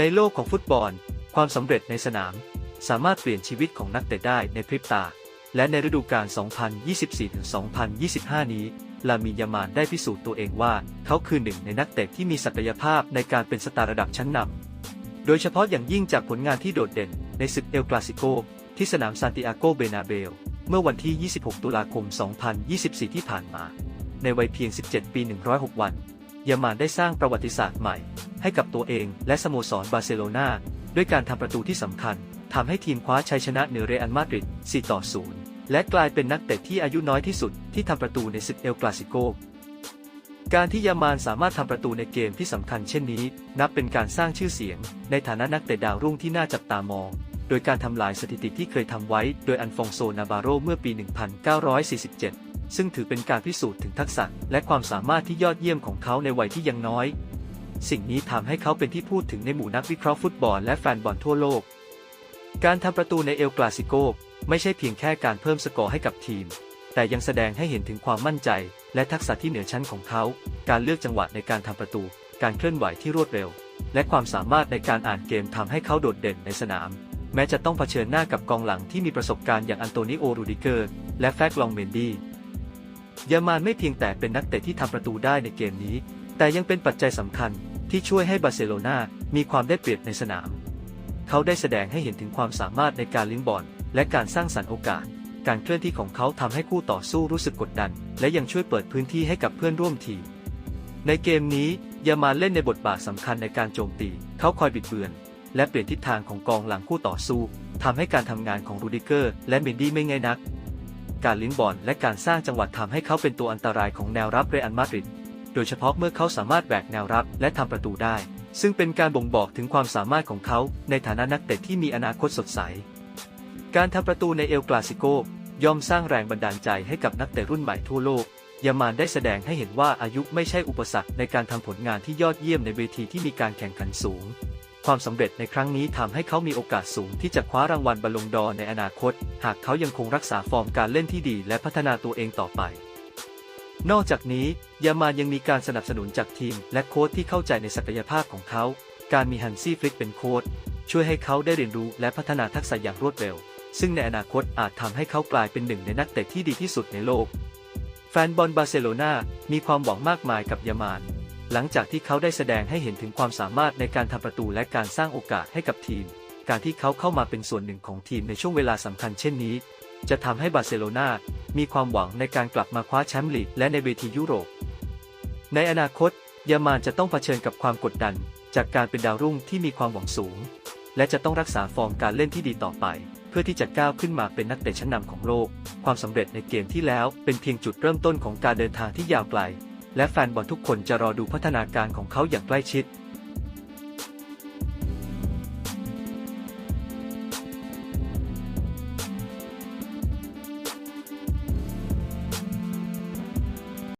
ในโลกของฟุตบอล ความสำเร็จในสนาม สามารถเปลี่ยนชีวิตของนักเตะได้ในพริบตา และในฤดูกาล 2024-2025 นี้ ลามินยามานได้พิสูจน์ตัวเองว่า เขาคือหนึ่งในนักเตะที่มีศักยภาพในการเป็นสตาร์ระดับชั้นนำ โดยเฉพาะอย่างยิ่งจากผลงานที่โดดเด่นในศึกเอลคลาสิโกที่สนามซานติอาโกเบนาเบล เมื่อวันที่ 26 ตุลาคม 2024 ที่ผ่านมา ในวัยเพียง 17 ปี 106 วัน ยามานได้สร้างประวัติศาสตร์ใหม่ ให้กับตัวเองและสโมสรบาร์เซโลนาด้วยการทำประตูที่สำคัญทำให้ทีมคว้าชัยชนะเหนือเรอัลมาดริด 4 ต่อ 0 และกลายเป็นนักเตะที่อายุน้อยที่สุดที่ทำประตูในศึกเอลคลาสิโก การที่ยามานสามารถทำประตูในเกมที่สำคัญเช่นนี้ นับเป็นการสร้างชื่อเสียง ในฐานะนักเตะดาวรุ่งที่น่าจับตามอง โดยการทำลายสถิติที่เคยทำไว้ โดยอันฟองโซ นาบาโรเมื่อปี 1947 ซึ่งถือเป็นการพิสูจน์ถึงทักษะและความสามารถที่ยอดเยี่ยมของเขาในวัยที่ยังน้อย สิ่งนี้ทำให้เขาเป็นที่พูดถึงในหมู่นักวิเคราะห์ฟุตบอลและแฟนบอลทั่วโลก การทำประตูในเอลกลาสิโกไม่ใช่เพียงแค่การเพิ่มสกอร์ให้กับทีม แต่ยังแสดงให้เห็นถึงความมั่นใจ และทักษะที่เหนือชั้นของเขา การเลือกจังหวะในการทำประตู การเคลื่อนไหวที่รวดเร็ว และความสามารถในการอ่านเกมทำให้เขาโดดเด่นในสนาม แม้จะต้องเผชิญหน้ากับกองหลังที่มีประสบการณ์อย่างอันโตนิโอ รูดิเกอร์ และแฟกลองเมนดี ยามานไม่เพียงแต่เป็นนักเตะที่ทำประตูได้ในเกมนี้ แต่ยังเป็นปัจจัยสำคัญที่ช่วยให้บาร์เซโลนามีความได้เปรียบในสนาม เขาได้แสดงให้เห็นถึงความสามารถในการลิ้งบอลและการสร้างสรรค์โอกาส การเคลื่อนที่ของเขาทำให้คู่ต่อสู้รู้สึกกดดัน และยังช่วยเปิดพื้นที่ให้กับเพื่อนร่วมทีม ในเกมนี้ยามานเล่นในบทบาทสำคัญในการโจมตี เขาคอยบิดเบือน และเปลี่ยนทิศทางของกองหลังคู่ต่อสู้ทำให้การทำงานของรูดิเกอร์ และเมนดี้ไม่ง่ายนัก การลิ้นบอลและการสร้างจังหวะทำให้เขาเป็นตัวอันตรายของแนวรับเรอัลมาดริด โดยเฉพาะเมื่อเขาสามารถแบกแนวรับและทำประตูได้ ซึ่งเป็นการบ่งบอกถึงความสามารถของเขาในฐานะนักเตะที่มีอนาคตสดใส การทำประตูในเอลกลาสิโกย่อมสร้างแรงบันดาลใจให้กับนักเตะรุ่นใหม่ทั่วโลก ยามานได้แสดงให้เห็นว่าอายุไม่ใช่อุปสรรคในการทำผลงานที่ยอดเยี่ยมในเวทีที่มีการแข่งขันสูง ความสำเร็จในครั้งนี้ทำให้เขามีโอกาสสูงที่จะคว้ารางวัลบอลลงดอร์ในอนาคต หากเขายังคงรักษาฟอร์มการเล่นที่ดีและพัฒนาตัวเองต่อไป นอกจากนี้ ยามานยังมีการสนับสนุนจากทีม และโค้ชที่เข้าใจในศักยภาพของเขา การมีฮันซี่ฟลิกเป็นโค้ชช่วยให้เขาได้เรียนรู้และพัฒนาทักษะอย่างรวดเร็ว ซึ่งในอนาคตอาจทำให้เขากลายเป็นหนึ่งในนักเตะที่ดีที่สุดในโลก แฟนบอลบาร์เซโลนามีความหวังมากมายกับยามาน หลังจากที่เขาได้แสดงให้เห็นถึงความสามารถในการทำประตูและการสร้างโอกาสให้กับทีม การที่เขาเข้ามาเป็นส่วนหนึ่งของทีมในช่วงเวลาสำคัญเช่นนี้ จะทำให้บาร์เซโลนามีความหวังในการกลับมาคว้าแชมป์ลีกและในเวทียุโรป ในอนาคตยามานจะต้องเผชิญกับความกดดัน จากการเป็นดาวรุ่งที่มีความหวังสูง และจะต้องรักษาฟอร์มการเล่นที่ดีต่อไป เพื่อที่จะก้าวขึ้นมาเป็นนักเตะชั้นนำของโลก ความสำเร็จในเกมที่แล้วเป็นเพียงจุดเริ่มต้นของการเดินทางที่ยาวไกล และแฟนบอลทุกคนจะรอดูพัฒนาการของเขาอย่างใกล้ชิด